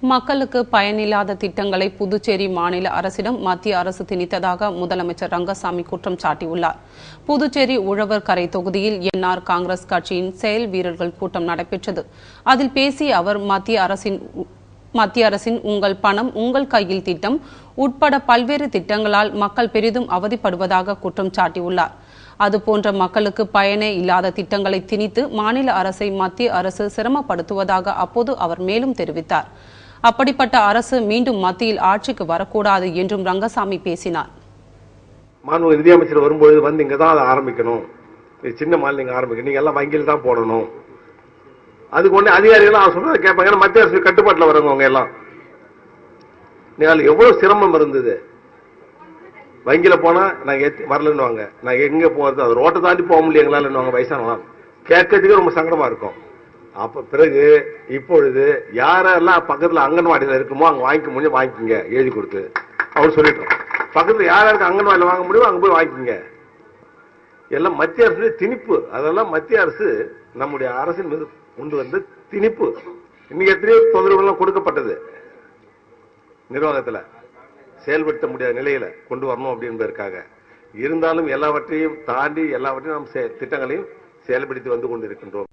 மக்களுக்கு பயனில்லாத திட்டங்களை புதுச்சேரி மாநில அரசிடம் மத்திய அரசு திணித்ததாக முதலமைச்சர் ரங்கசாமி குற்றம் சாட்டியுள்ளார். புதுச்சேரி உழவர் கரை தொகுதியில் என்ஆர் காங்கிரஸ் கட்சியின் செயல் வீரர்கள் கூட்டம் நடைபெற்றது. அதில் பேசிய அவர் மத்திய அரசின் மத்திய அரசின் உங்கள் பணம் உங்கள் கையில் திட்டம் உட்பட பல்வேறு திட்டங்களால் மக்கள் பெரிதும் அவதிப்படுவதாக குற்றம் சாட்டியுள்ளார். அதுபோன்ற மக்களுக்கு பயனே இல்லாத திட்டங்களை திணித்து மாநில அரசை மத்திய அரசு சிரமப்படுத்துவதாக அப்போது அவர் மேலும் தெரிவித்தார். அப்படிப்பட்ட அரசு மீண்டும் மத்தியில் ஆட்சிக்கு வரக்கூடாது என்றும் ரங்கசாமி பேசினார். மாண்பு நிதியமைச்சர் வரும்போது வந்து இங்க தான் அதை ஆரம்பிக்கணும். சின்ன மாநில நீங்க ஆரம்பிக்கணும் நீங்க எல்லாம் வங்கியில் தான் போடணும். அதுக்கு ஒண்ணு அதிகாரிகள் சொல்றதை கேட்பாங்க. ஏன்னா மத்திய அரசு கட்டுப்பாட்டில் வரவங்க எல்லாம். நீங்கள் எவ்வளவு சிரமம் இருந்தது. வங்கியில் போனா நாங்க எத்தி- வரலன்னுவாங்க. நாங்கள் எங்க போறது? அது ரோட்டை தாண்டி போக முடியல எங்களால வயசானவங்க கேட்கறதுக்கு ரொம்ப சங்கடமா இருக்கும். அப்ப பிறகு இப்பொழுது யாரெல்லாம் பக்கத்துல அங்கன்வாடியில இருக்குமோ அங்க வாங்கிக்க முடியும் வாங்கிக்கோங்க எழுதி கொடுத்து. அவர் சொல்லிட்டோம். பக்கத்துல யாராருக்கு அங்கன்வாடியில வாங்க முடியுமோ அங்க போய் வாங்கிக்கோங்க. எல்லாம் மத்திய அரசு திணிப்பு. அதெல்லாம் மத்திய அரசு நம்முடைய அரசின் மீது கொண்டு வந்த திணிப்பு. இன்னைக்கு எத்தனையோ தொந்தரவுகள்லாம் கொடுக்கப்பட்டது. நிர்வாகத்துல செயல்படுத்த முடியாத நிலையில கொண்டு வரணும் அப்படின்றதுக்காக. இருந்தாலும் எல்லாவற்றையும் தாண்டி எல்லாவற்றையும் நாம் திட்டங்களையும் செயல்படுத்தி வந்து கொண்டிருக்கின்றோம்.